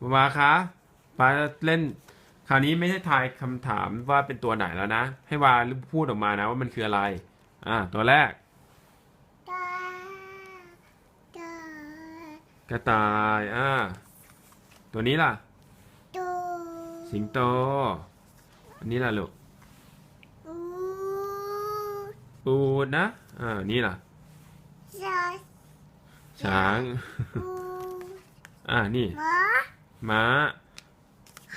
วาวาคะป้าเล่น คราวนี้ไม่ใช่ทายคำถามว่าเป็นตัวไหนแล้วนะ ให้วาพูดออกมานะว่ามันคืออะไร อ่า ตัวแรกตาตากระต่าย อ่า ตัวนี้ล่ะตูสิงโต อันนี้ล่ะลูกอูปูดนะ อ่า นี่ล่ะซาช้างอูอ่า นี่ห มาม้า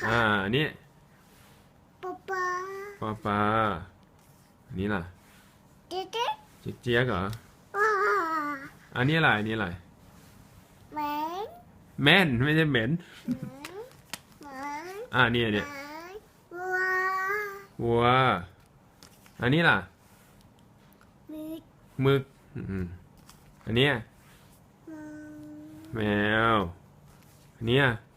อ่านี่ปะปาปลาปลาอันนี้ล่ะเด็ดเด็ดเจ๊กเจี๊ยกเหรอว้าอันนี้อะไรอันนี้อะไรเหม็นแม่นไม่ใช่เหม็น เหม็นอ่านี่เนี่ยว้าวัว อันนี้ล่ะมีหมึกอืมอันเนี้ยมือแมว อันเนี้ยอุ่น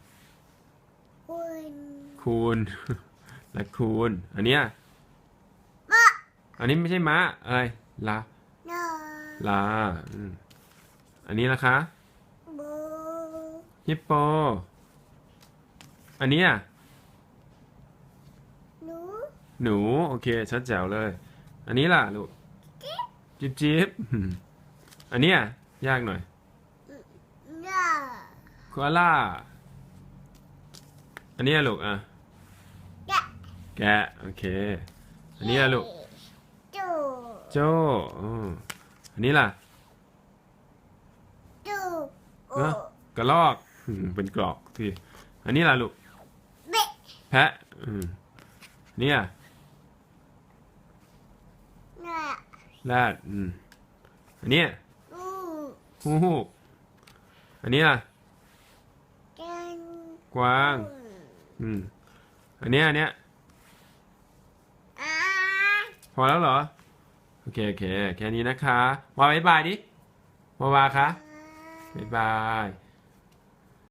คูนและคูนอันเนี้ยมะอันนี้ไม่ใช่ม้าอะไรลานอลาอืมอันนี้ล่ะคะบูฮิปโป อันเนี้ยหนู หนู โอเค ชัดแจ๋วเลย อันนี้ล่ะลูกจิ๊บจิ๊บอืมอันเนี้ยยากหน่อยน่าโคอาล่า อันเนี้ยลูกอะแกะ แกะโอเค อันนี้ล่ะลูกจูโจ้อืมอันนี้ล่ะจูเนอะกระลอกอืมเป็นกรอกที่อันนี้ล่ะลูกเบะแพะอืมเนี่ยน่าแรดอืมอันเนี้ยอูฮู้ฮูกอันนี้ล่ะกันกวาง อืมอันเนี้ยอันเนี้ยอ่า พอแล้วเหรอ โอเค โอเค แค่นี้นะคะวาบ๊ายบายดิวาวาคะบ๊ายบาย